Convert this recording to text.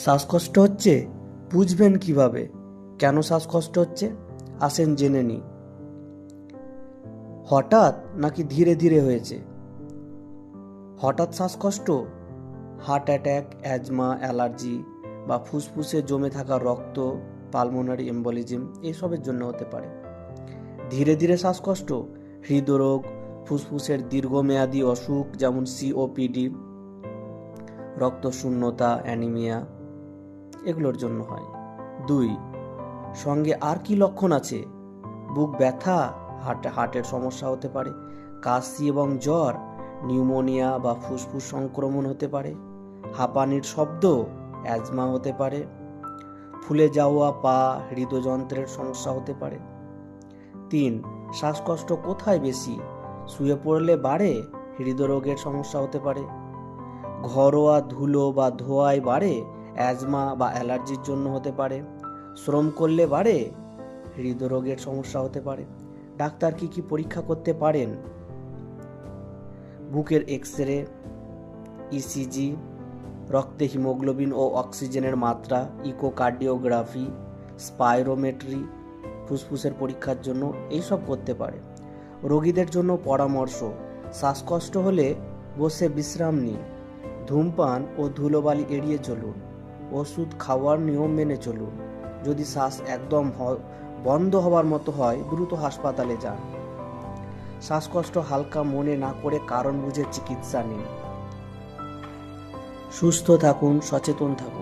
শ্বাসকষ্ট হচ্ছে? বুঝবেন কীভাবে? কেন শ্বাসকষ্ট হচ্ছে? আসেন জেনে নিই। হঠাৎ নাকি ধীরে ধীরে হয়েছে? হঠাৎ শ্বাসকষ্ট? হার্ট অ্যাট্যাক অ্যাজমা, অ্যালার্জি বা ফুসফুসে জমে থাকা রক্ত, পালমোনারি এম্বলিজম এসবের জন্য হতে পারে। ধীরে ধীরে শ্বাসকষ্ট? হৃদরোগ, ফুসফুসের দীর্ঘমেয়াদী অসুখ যেমন সিওপিডি রক্তশূন্যতা, অ্যানিমিয়া এগুলোর জন্য হয়। দুই, সঙ্গে আর কি লক্ষণ আছে? বুক ব্যথা, হার্ট, হার্টের সমস্যা হতে পারে, কাশি এবং জ্বর, নিউমোনিয়া বা ফুসফুস সংক্রমণ হতে পারে, হাঁপানির শব্দ, অ্যাজমা হতে পারে, ফুলে যাওয়া পা, হৃদযন্ত্রের সমস্যা হতে পারে। তিন, শ্বাসকষ্ট কোথায় বেশি? শুয়ে পড়লে বাড়ে, হৃদরোগের সমস্যা হতে পারে, ঘরোয়া ধুলো বা ধোঁয়ায় বাড়ে অ্যাজমা বা অ্যালার্জির জন্য হতে পারে। শ্রম করলে বাড়ে, হৃদরোগের সমস্যা হতে পারে। ডাক্তার কি কি পরীক্ষা করতে পারেন? বুকের এক্স রে ইসিজি, রক্তে হিমোগ্লোবিন ও অক্সিজেনের মাত্রা, ইকোকার্ডিওগ্রাফি, স্পাইরোমেট্রি, ফুসফুসের পরীক্ষার জন্য এইসব করতে পারে। রোগীদের জন্য পরামর্শ, শ্বাসকষ্ট হলে বসে বিশ্রাম নিন, ধূমপান ও ধুলোবালি এড়িয়ে চলুন। ওষুধ খাওয়ার নিয়ম মেনে চলুন। যদি শ্বাস একদম বন্ধ হওয়ার মতো হয়, দ্রুত হাসপাতালে যান। শ্বাসকষ্ট হালকা মনে না করে কারণ বুঝে চিকিৎসা নিন। সুস্থ থাকুন, সচেতন থাকুন।